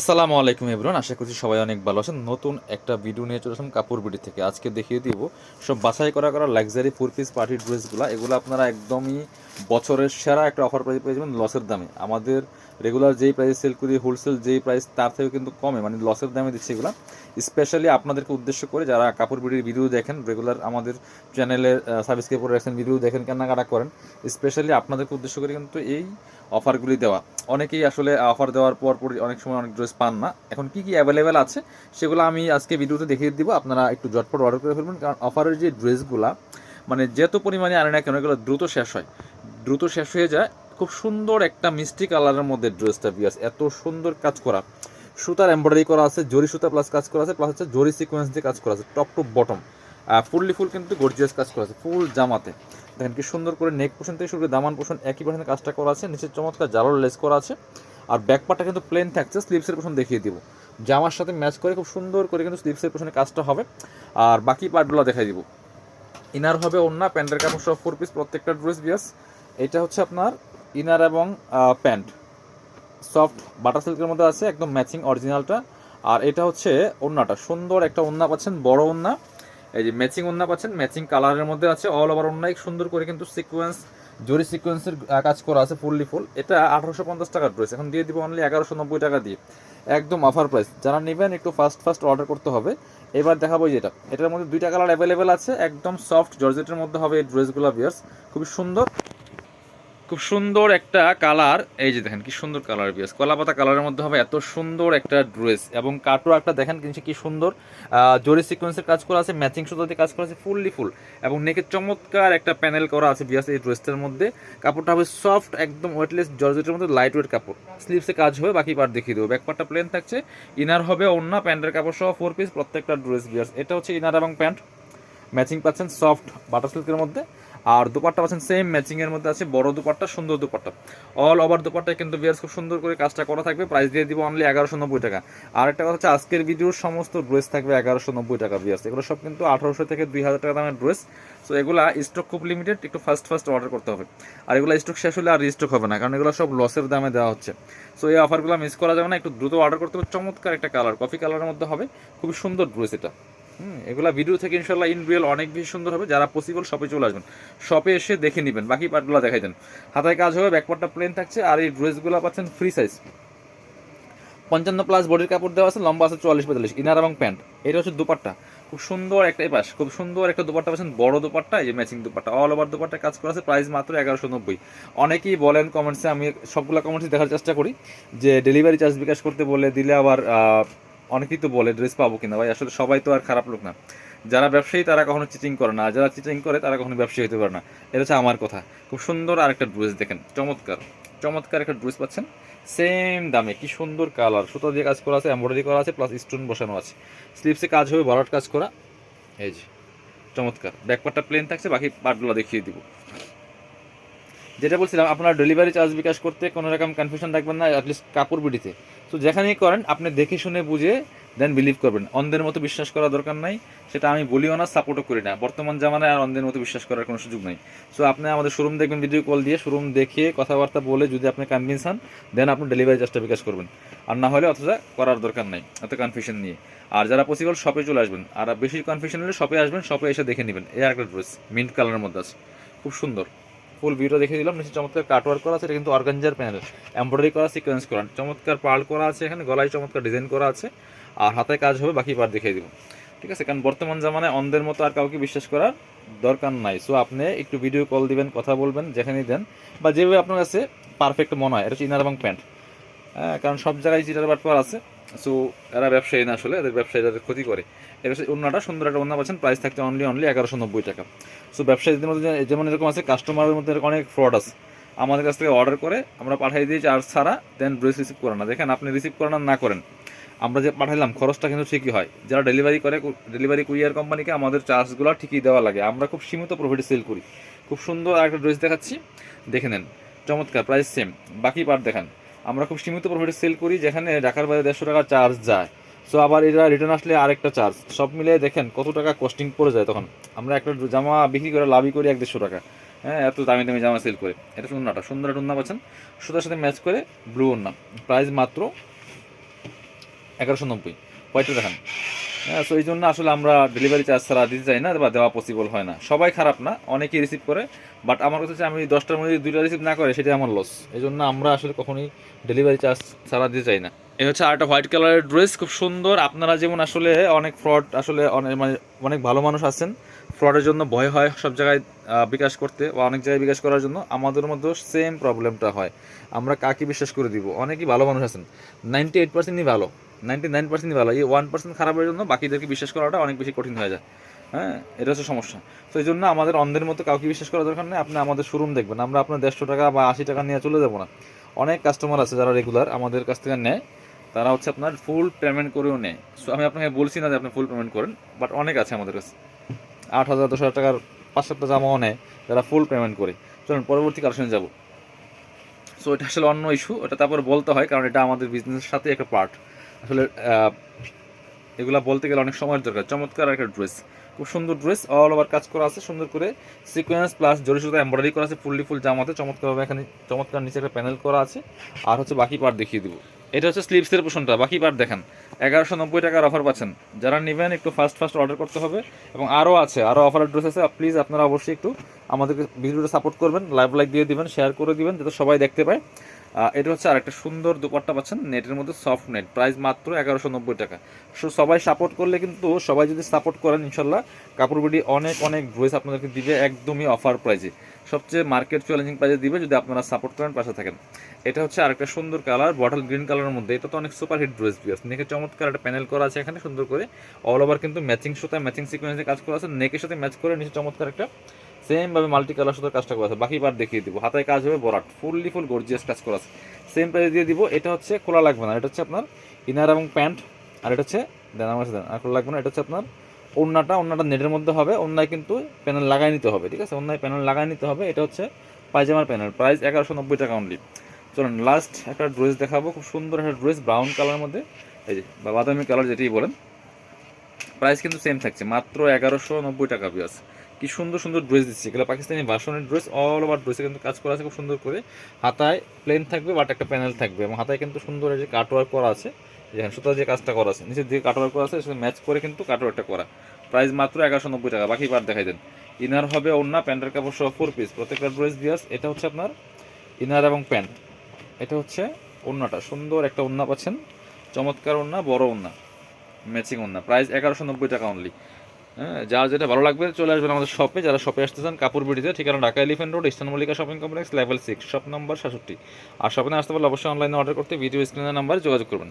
আসসালামু আলাইকুম এভরিওয়ান, আশা করছি সবাই অনেক ভালো আছেন। নতুন একটা ভিডিও নিয়ে চলে আসলাম কাপড় বিডি থেকে। আজকে দেখিয়ে দিব, সব বাছাই করা করা লাক্সারি ফোর পিস পার্টি ড্রেসগুলো এগুলো আপনারা একদমই বছরের সেরা একটা অফার প্রাইস পেয়ে যাবেন লসের দামে। আমাদের রেগুলার যেই প্রাইস সেল করি হোলসেল যেই প্রাইস তার থেকে কিন্তু কমে মানে লসের দামে দিচ্ছি এগুলো। স্পেশালি আপনাদেরকে উদ্দেশ্য করে যারা কাপড় বিডির ভিডিও দেখেন রেগুলার আমাদের চ্যানেলের সাবস্ক্রাইব করে রাখছেন ভিডিও দেখেন, কেনাকাটা করেন স্পেশালি আপনাদেরকে উদ্দেশ্য করে কিন্তু এই অফারগুলি দেওয়া। অনেকেই আসলে অফার দেওয়ার পর পর অনেক সময় অনেক ড্রেস পান না। এখন কি কি অ্যাভেলেবেল আছে, সেগুলো আমি আজকে ভিডিওতে দেখিয়ে দিব। আপনারা একটু ঝটপট অর্ডার করে ফেলবেন, কারণ অফারের যে ড্রেসগুলা মানে যত পরিমাণে আনে না কেন, এগুলো দ্রুত শেষ হয়। দ্রুত শেষ হয়ে যায় খুব সুন্দর একটা মিষ্টি কালারের মধ্যে ড্রেসটা বিয়াস এত সুন্দর কাজ করা। সুতার এমব্রয়ডারি করা আছে, জরি সুতা প্লাস কাজ করা আছে প্লাস হচ্ছে জরি সিকোয়েন্স দিয়ে কাজ করা আছে top to bottom fully full কিন্তু গর্জিয়াস কাজ করা আছে ফুল জামাতে। দেখেন কি সুন্দর করে নেক পোষণ থেকে শুরু করে দামান পোষণ একই পার্সেন্ট কাজটা করা আছে নিচের চমৎকার জালোর লেস করা আছে। আর ব্যাক পার্টটা কিন্তু প্লেন থাকছে স্লিপসের পোষণ দেখিয়ে দিব। জামার সাথে ম্যাচ করে খুব সুন্দর করে কিন্তু স্লিপসের পোষণে কাজটা হবে। আর বাকি পার্টগুলো দেখাই দিব। ইনার হবে অন্য প্যান্টের কাপড় সব ফোর পিস প্রত্যেকটা ড্রেস বিয়াস এটা হচ্ছে আপনার ইনার এবং প্যান্ট। সফট বাটার সিল্কের মধ্যে আছে একদম ম্যাচিং অরিজিনালটা। আর এটা হচ্ছে ওন্নাটা। সুন্দর একটা ওন্না পাচ্ছেন, বড় ওন্না। এই যে ম্যাচিং ওন্না পাচ্ছেন, ম্যাচিং কালারের মধ্যে আছে অল ওভার ওন্নাই। সুন্দর করে কিন্তু সিকোয়েন্স, জরি সিকোয়েন্সের কাজ করা আছে ফুললি ফুল। এটা আঠারোশো পঞ্চাশ টাকার ড্রেস এখন দিয়ে দিব অনলি এগারোশো নব্বই টাকা দিয়ে। একদম অফার প্রাইস যারা নেবেন, একটু ফার্স্ট ফার্স্ট অর্ডার করতে হবে। এবার দেখাবো যেটা। এটার মধ্যে দুইটা কালার অ্যাভেলেবেল আছে। একদম সফট জর্জেটের মধ্যে হবে এই ড্রেসগুলো বিয়ার্স খুবই সুন্দর। খুব সুন্দর একটা কালার, এই যে দেখেন কি সুন্দর কালার বিয়াস। কলাপাতা কালারের মধ্যে হবে এত সুন্দর একটা ড্রেস এবং কাটো একটা দেখেন কিন্তু কি সুন্দর। জরি সিকোয়েন্সের কাজ করা আছে, ম্যাচিং সুতো কাজ করা আছে, ফুললি ফুল। এবং নেকে চমৎকার একটা প্যানেল করা আছে বিয়াস এই ড্রেসটার মধ্যে। কাপড়টা হবে সফট, একদম ওয়েটলেস জর্জেটের মধ্যে লাইট ওয়েট কাপড়। স্লিভসে কাজ হবে, বাকি পার্ট দেখিয়ে দেবো। ব্যাক পার্টটা প্লেন থাকছে ইনার হবে অন্য প্যান্টের কাপড় সহ ফোর পিস প্রত্যেকটা ড্রেস বিয়াস। এটা হচ্ছে ইনার এবং প্যান্ট ম্যাচিং পাচ্ছেন সফট বাটার সিল্কের মধ্যে। আর দুপাট্টা পাচ্ছেন সেম ম্যাচিং এর মধ্যে আছে, বড় দুপাট্টা, সুন্দর দুপাট্টা। অল ওভার দুপাট্টায় কিন্তু বিয়ার্স খুব সুন্দর করে কাজটা করা থাকবে। প্রাইস দিয়ে দিব অনলি এগারোশো নব্বই টাকা। আর একটা কথা হচ্ছে, আজকের ভিডিওর সমস্ত ড্রেস থাকবে এগারোশো নব্বই টাকা বিয়ার্স এগুলো সব কিন্তু আঠারোশো থেকে দুই হাজার টাকা দামের ড্রেস সো এগুলা স্টক খুব লিমিটেড একটু ফার্স্ট ফার্স্ট অর্ডার করতে হবে। আর এগুলো স্টক শেষ হলে আর রিস্টক হবে না, কারণ এগুলো সব লসের দামে দেওয়া হচ্ছে। সো এই অফারগুলো মিস করা যাবে না, একটু দ্রুত অর্ডার করতে হবে। চমৎকার একটা কালার কফি কালারের মধ্যে হবে। খুবই সুন্দর ড্রেস এটা। হুম, এগুলা ভিডিও থেকে ইনশাল্লাহ ইন রিয়েল অনেক বেশি সুন্দর হবে। যারা পসিবল শপে চলে আসবেন শপে এসে দেখে নেবেন। বাকি পার্টগুলো দেখাই দেন। হাতায় কাজ হবে ব্যাকপার্টটা প্লেন থাকছে, আর এই ড্রেসগুলো পাচ্ছেন ফ্রি সাইজ পঞ্চান্ন প্লাস বডির কাপড় দেওয়া আছে, লম্বা আছে চুয়াল্লিশ পঁয়তাল্লিশ ইনার এবং প্যান্ট এটা হচ্ছে দুপাট্টা। খুব সুন্দর একটা পাশ খুব সুন্দর একটা দুপাট্টা পাচ্ছেন, বড় দুপাট্টা, এই যে matching dupatta. All over dupatta কাজ করা আছে প্রাইস মাত্র এগারোশো নব্বই। অনেকেই বলেন কমেন্টসে আমি সবগুলো কমেন্টসে দেখার চেষ্টা করি, যে ডেলিভারি চার্জ বিকাশ করতে বলে দিলে আবার অনেকেই তো বলে ড্রেস পাবো কিনা। ভাই, আসলে সবাই তো আর খারাপ লোক না। যারা ব্যবসায়ী, তারা কখনো চিটিং করে না। যারা চিটিং করে, তারা কখনো ব্যবসায়ী হতে পারে না। এটা হচ্ছে আমার কথা। খুব সুন্দর আর একটা ড্রেস দেখেন। চমৎকার। চমৎকার একটা ড্রেস পাচ্ছেন। সেম দামে। কি সুন্দর কালার সুতো দিয়ে কাজ করা আছে এমব্রয়ডারি করা আছে প্লাস স্টোন বসানো আছে। স্লিপসে কাজ হবে বড়াট কাজ করা। এই যে, চমৎকার। ব্যাকপার্টটা প্লেন থাকছে, বাকি পার্টগুলো দেখিয়ে দিব। যেটা বলছিলাম, আপনার ডেলিভারি চার্জ বিকাশ করতে কোনো রকম কনফিউশন রাখবেন না অ্যাটলিস্ট কাপড় বিডিতে। তো যেখানেই করেন, আপনি দেখে শুনে বুঝে দেন বিলিভ করবেন। অন্ধের মতো বিশ্বাস করার দরকার নাই, সেটা আমি বলিও না সাপোর্টও করি না। বর্তমান জামানায় আর অন্ধের মতো বিশ্বাস করার কোনো সুযোগ নাই। সো আপনি আমাদের শোরুম দেখবেন ভিডিও কল দিয়ে শোরুম দেখে কথাবার্তা বলে যদি আপনি কনভিন্স হন দেন আপনি ডেলিভারি চার্জটা বিকাশ করবেন। আর না হলে অথচ করার দরকার নাই, এত কনফিউশন নিয়ে। আর যারা পসিবল শপে চলে আসবেন। আর বেশি কনফিউশন হলে শপে আসবেন শপে এসে দেখে নেবেন। এই একটা ড্রেস মিন্ট কালারের মধ্যে আছে। খুব সুন্দর। ফুল ভিডিও দেখে দিলাম। নিচে চমৎকার কাটওয়ার্ক করা আছে। কিন্তু অর্গানজার প্যানেল এমব্রয়ডারি করা সিকোয়েন্স করা। চমৎকার পার্ল করা আছে এখানে। গলায় চমৎকার ডিজাইন করা আছে। আর হাতে কাজ হবে, বাকি পার দেখিয়ে দিব। ঠিক আছে? কারণ বর্তমান জামানায় অন্ধের মতো আর কাউকে বিশ্বাস করার দরকার নাই। সো আপনি একটু ভিডিও কল দিবেন, কথা বলবেন, যেখানেই দেন। বা যেভাবে আপনার কাছে পারফেক্ট মনে হয়, এটা হচ্ছে ইনার এবং প্যান্ট কারণ সব জায়গায় চিটার বাটপার আছে। সো, এরা ব্যবসায়ী না আসলে, এদের ব্যবসায়ী যাদের ক্ষতি করে। হচ্ছে অন্যটা, সুন্দর একটা অন্য পাচ্ছেন প্রাইস থাকছে অনলি অনলি এগারোশো নব্বই টাকা। সো, ব্যবসায়ীদের মধ্যে যেমন এরকম আছে কাস্টমারের মধ্যে অনেক ফ্রড আছে। আমাদের কাছ থেকে অর্ডার করে, আমরা পাঠিয়ে দিই চার্জ ছাড়া দেন ড্রেস রিসিভ করে না। দেখেন, আপনি রিসিভ করে আর না করেন। আমরা যে পাঠাইলাম, খরচটা কিন্তু ঠিকই হয়। যারা ডেলিভারি করে ডেলিভারি কুরিয়ার কোম্পানিকে আমাদের চার্জগুলো ঠিকই দেওয়া লাগে। আমরা খুব সীমিত প্রফিটে সেল করি। খুব সুন্দর একটা ড্রেস দেখাচ্ছি। দেখে নেন। চমৎকার প্রাইস সেম বাকি পার্ট দেখান। আমরা খুব সীমিত প্রফিটে সেল করি, যেখানে ঢাকার বাইরে দেড়শো টাকা চার্জ যায়। সো আবার এটা রিটার্ন আসলে আরেকটা চার্জ সব মিলিয়ে দেখেন কত টাকা কস্টিং পড়ে যায় তখন। আমরা একটা জামা বিক্রি করে লাভই করি এক দেড়শো টাকা। হ্যাঁ এত দামি দামি জামা সেল করে। এটা সুন্দরটা সুন্দর একটা উন্না পাচ্ছেন। সুতার সাথে ম্যাচ করে ব্লু উন্না প্রাইস মাত্র এগারোশো নব্বই। হোয়াইটটা দেখান। হ্যাঁ তো এই জন্য আসলে আমরা ডেলিভারি চার্জ ছাড়া দিতে চাই না বা দেওয়া পসিবল হয় না। সবাই খারাপ না, অনেকেই রিসিভ করে বাট আমার কথা হচ্ছে আমি দশটার মধ্যে দুইটা রিসিভ না করে সেটাই আমার লস এই জন্য আমরা আসলে কখনোই ডেলিভারি চার্জ ছাড়া দিতে চাই না। এই হচ্ছে আরেকটা হোয়াইট কালারের ড্রেস খুব সুন্দর। আপনারা যেমন আসলে অনেক ফ্রড আসলে অনেক মানে অনেক ভালো মানুষ আছেন। ফ্রডের জন্য ভয় হয় সব জায়গায় বিকাশ করতে বা অনেক জায়গায় বিকাশ করার জন্য। আমাদের মধ্যেও সেম প্রবলেমটা হয়। আমরা কাকে বিশ্বাস করে দিব? অনেকেই ভালো মানুষ আছেন। নাইনটি এইট পার্সেন্টই ভালো। নাইনটি নাইন পার্সেন্টই ভালো। এই ওয়ান পার্সেন্ট খারাপের জন্য বাকিদেরকে বিশ্বাস করাটা অনেক বেশি কঠিন হয়ে যায়। হ্যাঁ এটা হচ্ছে সমস্যা। তো এই জন্য আমাদের অন্ধের মতো কাউকে বিশ্বাস করার দরকার নেই। আপনি আমাদের শোরুম দেখবেন। আমরা আপনার দেড়শো টাকা বা আশি টাকা নিয়ে চলে যাব না। অনেক কাস্টমার আছে যারা রেগুলার আমাদের কাছ থেকে নেয়। তারা হচ্ছে আপনার ফুল পেমেন্ট করেও নেয়। সো আমি আপনাকে বলছি না যে আপনি ফুল পেমেন্ট করেন বাট অনেক আছে আমাদের কাছে। আট হাজার, দশ হাজার টাকার পাঁচ সাতটা জামাও নেয়, যারা ফুল পেমেন্ট করে। চলুন, পরবর্তী কালেকশনে যাব। সো এটা আসলে অন্য ইস্যু ওটা তারপর বলতে হয়, কারণ এটা আমাদের বিজনেসের সাথে একটা পার্ট আসলে এগুলা বলতে গেলে অনেক সময়ের দরকার। চমৎকার একটা ড্রেস। খুব সুন্দর ড্রেস। অল ওভার কাজ করা আছে, সুন্দর করে। সিকোয়েন্স প্লাস জরি সুতা এমব্রয়ডারি করা আছে, ফুললি ফুল জামাতে। চমৎকারভাবে এখানে, চমৎকার নিচে একটা প্যানেল করা আছে। আর হচ্ছে বাকি পার্ট দেখিয়ে দিব। এটা হচ্ছে স্লিপসের পোষণটা। বাকি পার্ট দেখেন। এগারোশো নব্বই টাকার অফার পাচ্ছেন। যারা নেবেন, একটু ফার্স্ট ফার্স্ট অর্ডার করতে হবে। এবং আরও আছে আরও অফারের ড্রেস আছে। প্লিজ আপনারা অবশ্যই একটু আমাদেরকে ভিডিওটা সাপোর্ট করবেন। লাইভ লাইক দিয়ে দিবেন শেয়ার করে দিবেন, যাতে সবাই দেখতে পায়। এটা হচ্ছে আরেকটা সুন্দর দুপাট্টা পাচ্ছেন, নেটের মধ্যে সফট নেট প্রাইস মাত্র এগারোশো নব্বই টাকা। সো সবাই সাপোর্ট করলে কিন্তু, সবাই যদি সাপোর্ট করেন, ইনশাল্লাহ কাপড় বিডি অনেক অনেক ড্রেস আপনাদেরকে দিবে একদমই অফার প্রাইজে সবচেয়ে মার্কেট চ্যালেঞ্জিং প্রাইজে দিবে যদি আপনারা সাপোর্ট করেন, পাশে থাকেন। এটা হচ্ছে আরেকটা সুন্দর কালার বটল গ্রিন কালারের মধ্যে। এটা তো অনেক সুপার হিট ড্রেস বিয়াস নেকে চমৎকার একটা প্যানেল করা আছে এখানে, সুন্দর করে। অল ওভার কিন্তু ম্যাচিং সুতা ম্যাচিং সিকোয়েন্সে কাজ করা আছে। নেকের সাথে ম্যাচ করে নিচে চমৎকার একটা সেম ভাবে মাল্টি কালার সুতার কাজটা করা আছে। বাকি বার দেখিয়ে দিব। হাতায় কাজ হবে বরাট। ফুললি ফুল গর্জিয়াস কাজ করা আছে। সেম প্রাইস দিয়ে দিব। এটা হচ্ছে খোলা লাগবে না। এটা হচ্ছে আপনার ইনার এবং প্যান্ট আর এটা হচ্ছে দেন আমার দেন, আর খোলা লাগবে না। এটা হচ্ছে আপনার ওড়নাটা ওড়নাটা নেটের মধ্যে হবে। ওড়নায় কিন্তু প্যানেল লাগাই নিতে হবে ঠিক আছে? ওড়নায় প্যানেল লাগাই নিতে হবে। এটা হচ্ছে পায়জামার প্যানেল প্রাইস এগারোশো নব্বই টাকা অনলি চলুন লাস্ট একটা ড্রেস দেখাবো। খুব সুন্দর একটা ড্রেস ব্রাউন কালারের মধ্যে। এই যে বা বাদামি কালার যেটাই বলেন। প্রাইস কিন্তু সেম থাকছে। মাত্র এগারোশো নব্বই টাকা পিয়াস কি সুন্দর সুন্দর ড্রেস দিচ্ছে। এগুলো পাকিস্তানি ভার্সনের ড্রেস অল ওভার ড্রেসে কিন্তু কাজ করা আছে খুব সুন্দর করে। হাতায় প্লেন থাকবে বাট একটা প্যানেল থাকবে। এবং হাতায় কিন্তু সুন্দর যে কাটওয়ার্ক করা আছে যেখানে সুতার যে কাজটা করা আছে, নিচের দিকে কাটওয়ার্ক করা আছে সেটা ম্যাচ করে কিন্তু কাটওয়ার্কটা করা। প্রাইস মাত্র এগারোশো নব্বই টাকা। বাকি বার দেখাই দেন। ইনার হবে ওন্না প্যান্টের কাপড় সহ ফোর পিস প্রত্যেকটা ড্রেস বিয়াস এটা হচ্ছে আপনার ইনার এবং প্যান্ট এটা হচ্ছে ওন্নাটা সুন্দর একটা ওন্না পাচ্ছেন। চমৎকার ওন্না বড় ওন্না ম্যাচিং ওন্না প্রাইস এগারোশো নব্বই টাকা অনলি হ্যাঁ যার যেটা ভালো লাগবে চলে আসবেন আমাদের শপে যারা শপে আসতে চান কাপড় বিড়িতে ঠিকানা Dhaka elephant road, eastern Mallika shopping complex level six shop নম্বর সাতষট্টি। আর শপে আসতে পারলে অবশ্যই অনলাইনে অর্ডার করতে ভিডিও স্ক্রিনের নাম্বারে যোগাযোগ করবেন।